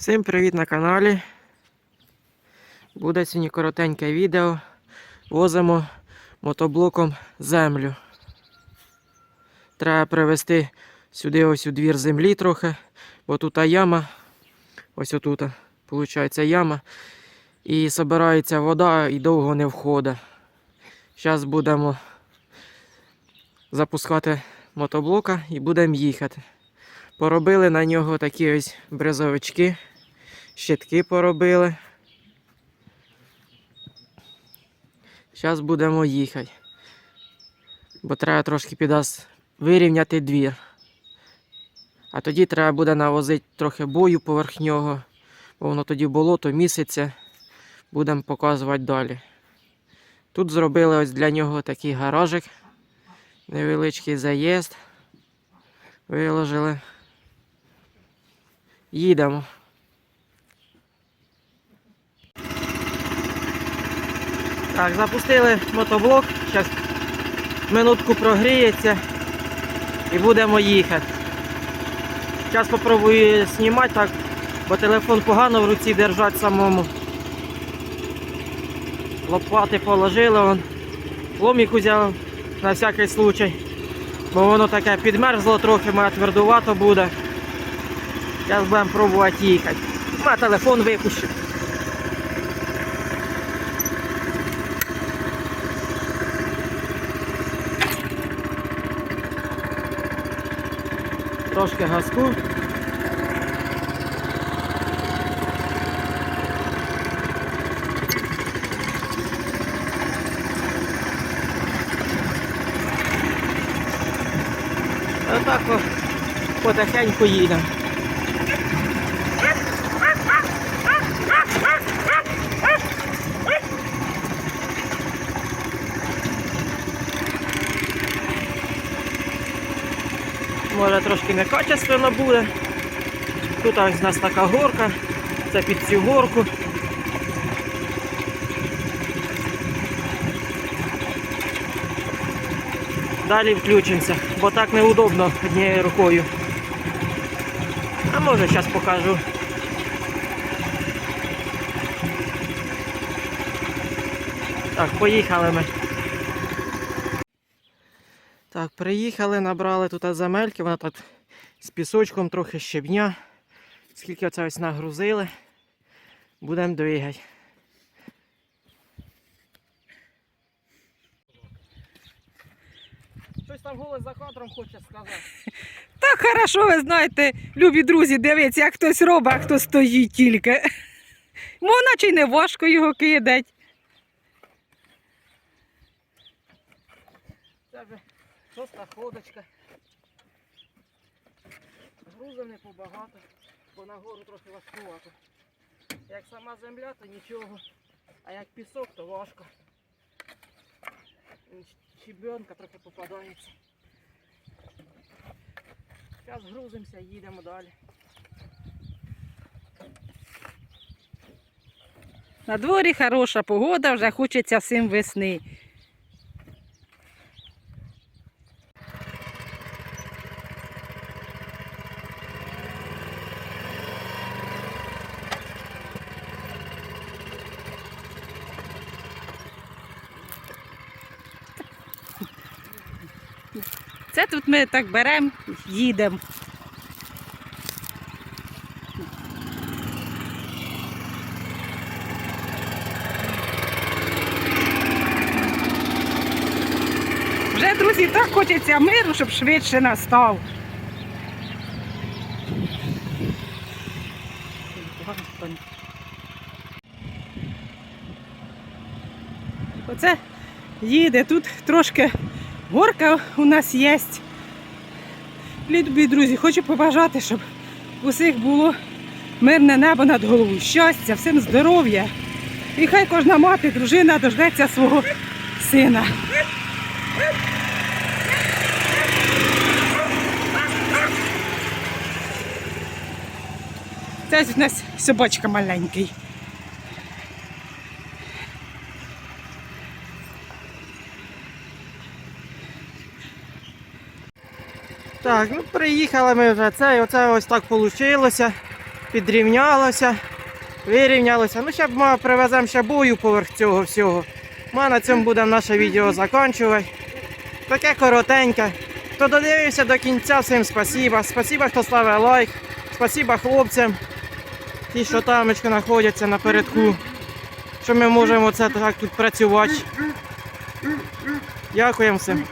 Всім привіт на каналі. Буде сьогодні коротеньке відео. Возимо мотоблоком землю. Треба привезти сюди ось у двір землі трохи, бо тут яма. Ось отут, виходить, яма. І збирається вода і довго не входить. Зараз будемо запускати мотоблока і будемо їхати. Поробили на нього такі ось брезовички, щитки поробили. Зараз будемо їхати. Бо треба трошки підас вирівняти двір. А тоді треба буде навозити трохи бою поверх нього, бо воно тоді болото місяця. Будемо показувати далі. Тут зробили ось для нього такий гаражик, невеличкий заїзд. Виложили. Їдемо. Так, запустили мотоблок. Зараз минутку прогріється і будемо їхати. Зараз спробую знімати так, бо телефон погано в руці держати самому. Лопати положили, вон. ломік взяв на всякий случай. Бо воно таке підмерзло трохи, має твердувато буде. Зараз будемо пробувати їхати. На телефон випущу. Трошки газку. Отак потихеньку їдемо. Може трошки некачественно буде. Тут ось у нас така горка, це під цю горку. Далі включимося, бо так неудобно однією рукою. А може зараз покажу. Так, поїхали ми. Так, приїхали, набрали тут земельки, вона тут з пісочком, трохи щебня. Скільки оце ось нагрузили, будемо двигати. Щось там голос за кадром хоче сказати. Так хорошо, ви знаєте, любі друзі, дивіться, як хтось робить, а хто стоїть тільки. Мов наче й не важко його кидать. Це вже шоста ходочка. Грузом не побагато, бо на гору трохи важкувато. Як сама земля, то нічого. А як пісок, то важко. М, Щебенка трохи попадається. Зараз грузимося, їдемо далі. На дворі хороша погода, вже хочеться всім весни. Це тут ми так беремо, їдемо. Вже, друзі, так хочеться миру, щоб швидше настав. Оце їде, тут трошки горка у нас є. Любі друзі, хочу побажати, щоб усіх було мирне небо над головою, щастя, всім здоров'я. І хай кожна мати, дружина дождеться свого сина. Це у нас собачка маленький. Так, ну приїхали ми вже це, оце ось так вийшло. підрівнялося, вирівнялося. Ну, ще б ми привеземо ще бою поверх цього всього. Ми на цьому будемо наше відео закінчувати. Таке коротеньке. Хто додивився до кінця, всім спасіба. Спасіба, хто ставить лайк. Спасіба хлопцям, ті, що тамочки знаходяться напередку. Що ми можемо це так тут працювати. Дякуємо всім.